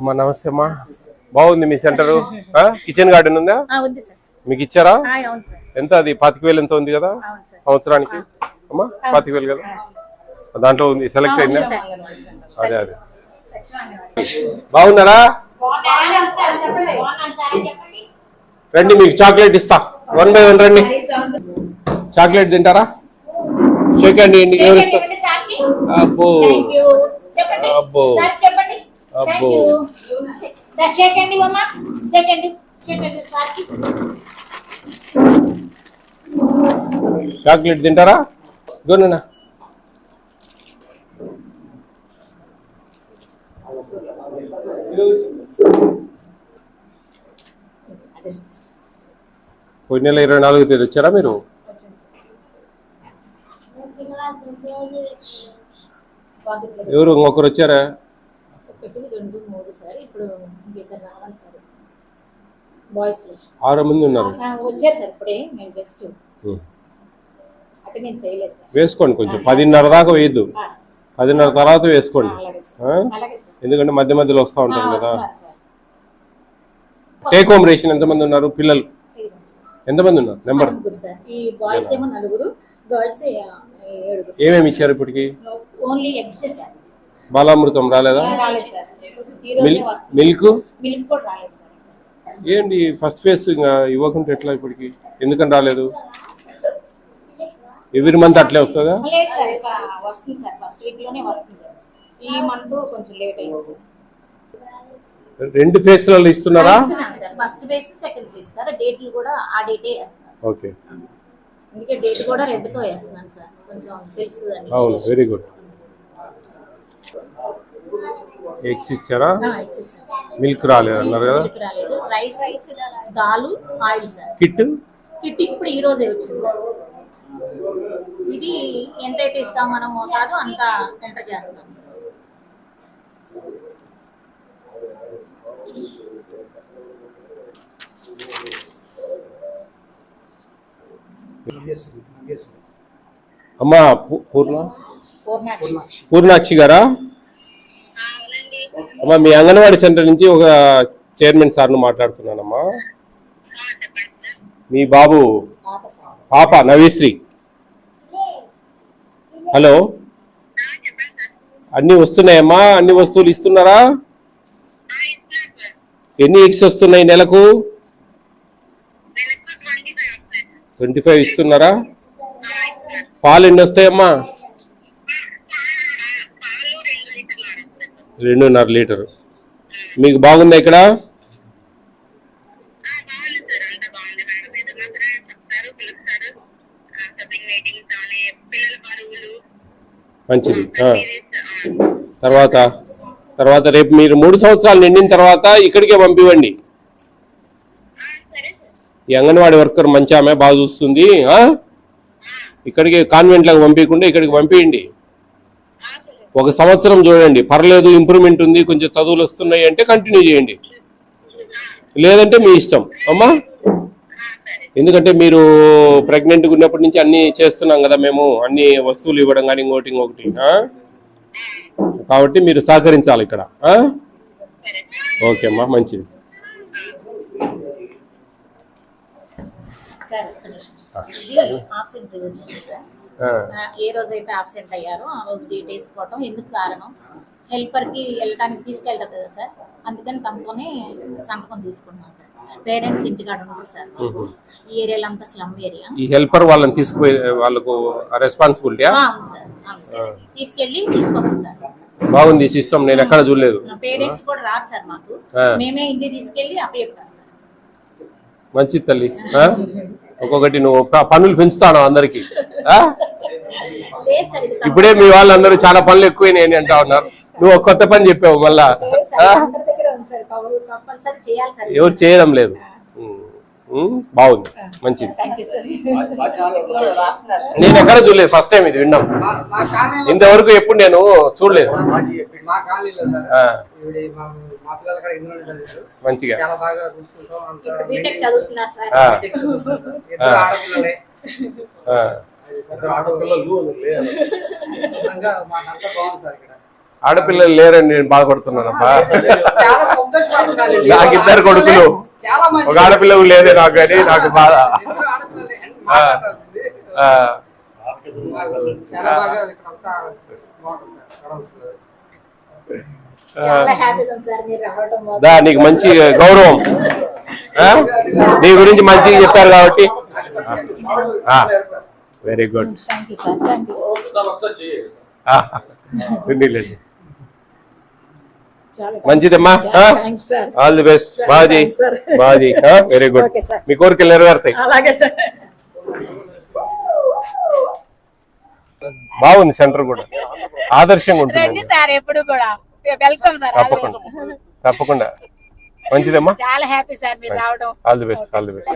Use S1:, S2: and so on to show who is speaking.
S1: అమ్మా నమస్తే అమ్మా. బాగుంది మీ సెంటర్? కిచెన్ గార్డెన్ ఉందా?
S2: ఆ, ఉంది సార్.
S1: మీకు ఇచ్చారా?
S2: ఆ, అవును సార్.
S1: ఎంత అది? పాతిక వేలు ఎంత ఉంది కదా?
S2: అవును సార్.
S1: సంవత్సరానికి? అమ్మా పాతిక వేలు కదా? దాంట్లో ఉంది. సెలెక్ట్ అయిందా? అదే అదే. బాగున్నారా? రండి మీకు చాక్లెట్ ఇస్తా. వన్ బై వన్ రండి. చాక్లెట్ తింటారా? షేక్ ఎవరు ఇస్తారు? అబ్బో.
S2: చెప్పండి.
S1: అబ్బో. అబ్బో.
S2: సెకండ్ సెకండ్ సెకండ్ సార్కి.
S1: చాక్లెట్ తింటారా? గోనా పోయిన నెల ఇరవై నాలుగు తేదీ వచ్చారా మీరు? ఎవరు ఇంకొకరు వచ్చారా?
S2: రెండు మూడు సార్ ఇప్పుడు ఇద్దరు రావాలి సార్. బాయ్స్
S1: ఆరు మంది ఉన్నారు.
S2: వచ్చారు సార్ ఇప్పుడే నేను జస్ట్. అంటే నేను చేయలేదు సార్.
S1: వేసుకోండి కొంచెం. పదిన్నర దాకా వేయద్దు. పదిన్నర తర్వాత వేసుకోండి. ఎందుకంటే మధ్య మధ్యలో వస్తూ ఉంటారు కదా. టేక్ హోమ్ రేషన్ ఎంతమంది ఉన్నారు? పిల్లలు. ఎంతమంది ఉన్నారు? నెంబర్ ఏమేమి ఇచ్చారు ఇప్పటికి?
S2: Only eggs sir.
S1: బాలామృతం రాలేదా? మిల్క్? ఏంటి ఫస్ట్ ఫేజ్ ఇంకా ఇవ్వకుంటే ఎట్లా ఇప్పటికి? ఎందుకని రాలేదు? ఎవ్రీ మంత్ అట్లే వస్తుందా?
S2: లేదు సార్ ఇక వస్తుంది సార్. ఫస్ట్ వీక్లోనే వస్తుంది. ఈ మంత్ కొంచెం లేట్ అయింది సార్.
S1: రెండు ఫేజ్లలో ఇస్తున్నారా?
S2: First base second sir. డేట్లు కూడా ఆ డేటే
S1: ఓకే.
S2: అందుకే డేట్ కూడా రెడ్తో వేస్తున్నాను సార్. కొంచెం తెలుస్తుందండి.
S1: అవును వెరీ గుడ్ ఎగ్స్ ఇచ్చారా. మిల్క్ రాలేదు అన్నారు కదా?
S2: రైస్ దాలు ఆయిల్ సార్.
S1: కిట్?
S2: కిట్ ఇప్పుడు ఈ రోజే వచ్చింది సార్. ఇది ఎంతైతే ఇస్తాం మనం మోతాదు అంత ఎంటర్ చేస్తున్నాం సార్.
S1: అమ్మా పూర్ణ?
S2: పూర్ణాక్షి
S1: గారా? అమ్మా మీ అంగన్వాడీ సెంటర్ నుంచి ఒక చైర్మన్ సార్ను మాట్లాడుతున్నానమ్మా. మీ బాబు
S2: పాప
S1: నవీశ్రీ హలో? అన్ని వస్తున్నాయమ్మా? అన్ని వస్తువులు ఇస్తున్నారా? ఎన్ని ఎగ్స్ వస్తున్నాయి నెలకు? ట్వంటీ ఫైవ్ ఇస్తున్నారా? పాలు ఎన్ని వస్తాయమ్మా? రెండున్నర లీటరు. మీకు బాగుందా ఇక్కడ? మంచిది. తర్వాత? తర్వాత రేపు మీరు మూడు సంవత్సరాలు నిండిన తర్వాత ఇక్కడికే పంపివ్వండి. ఈ అంగన్వాడీ వర్కర్ మంచి ఆమె బాగా చూస్తుంది? ఇక్కడికి కాన్వెంట్లకు పంపించకుండా ఇక్కడికి పంపించండి ఒక సంవత్సరం చూడండి. పర్లేదు ఇంప్రూవ్మెంట్ ఉంది కొంచెం చదువులు వస్తున్నాయి అంటే కంటిన్యూ చేయండి. లేదంటే మీ ఇష్టం. అమ్మా? ఎందుకంటే మీరు ప్రెగ్నెంట్గా ఉన్నప్పటి నుంచి అన్ని చేస్తున్నాం కదా మేము. అన్ని వస్తువులు ఇవ్వడం కానీ ఇంకోటి ఇంకొకటి? కాబట్టి మీరు సహకరించాలి ఇక్కడ? ఓకే అమ్మా మంచిది.
S2: సార్ ఏ రోజైతే ఆబ్సెంట్ అయ్యారో ఆ రోజు డేట్ వేసుకోవటం ఎందుకు కారణం? హెల్పర్కి వెళ్ళటానికి తీసుకెళ్తారు కదా సార్. అందుకని తనతోనే సంతకం తీసుకున్నాం సార్. పేరెంట్స్ ఇంటికాడ ఉంటారు సార్. ఈ ఏరియాలో అంతా స్లమ్ ఏరియా.
S1: ఈ హెల్పర్ వాళ్ళని తీసుకుపోయి వాళ్ళకు రెస్పాన్సిబిలిటీయా
S2: అవును సార్ తీసుకెళ్ళి తీసుకొస్తాం సార్.
S1: బాగుంది సిస్టమ్ నేను ఎక్కడ చూడలేదు.
S2: పేరెంట్స్ కూడా రారు సార్ మాకు. మేమే ఇంటికి తీసుకెళ్ళి అప్పచెప్తాం సార్.
S1: మంచిది తల్లి? ఒక్కొక్కటి నువ్వు పనులు పెంచుతాను అందరికి. ఇప్పుడే మీ వాళ్ళందరూ చాలా పనులు ఎక్కువైనాయి అంటా ఉన్నారు. నువ్వు కొత్త పని చెప్పావు మళ్ళా. ఎవరు చేయడం లేదు. బాగుంది. మంచిది. నేను ఎక్కడ చూడలేదు ఫస్ట్ టైం ఇది విన్నాం. ఇంతవరకు ఎప్పుడు నేను చూడలేదు. మంచిగా.
S3: ఆడపిల్లలే.
S1: లేరండి నేను బాధపడుతున్నానమ్మా నాకు ఇద్దరు కొడుకులు.
S3: చాలా మంచి
S1: ఒక ఆడపిల్ల లేదే నాకు కానీ నాకు బాధ
S3: నాకు.
S1: దా మంచి గౌరవం? నీ గురించి మంచిగా చెప్పారు కాబట్టి. వెరీ గుడ్ మంచిదమ్మా. All the best Baji. Baji very good. మీ కోరికలు నెరవేరుతాయి.
S2: అలాగే సార్
S1: బాగుంది సెంటర్ కూడా. ఆదర్శంగా ఉంటుంది.
S4: సార్ ఎప్పుడు కూడా. వెల్కమ్ సార్
S1: తప్పకుండా. తప్పకుండా. మంచిదమ్మా.
S4: చాలా హ్యాపీ సార్ మీరు రావడం.
S1: All the best all the best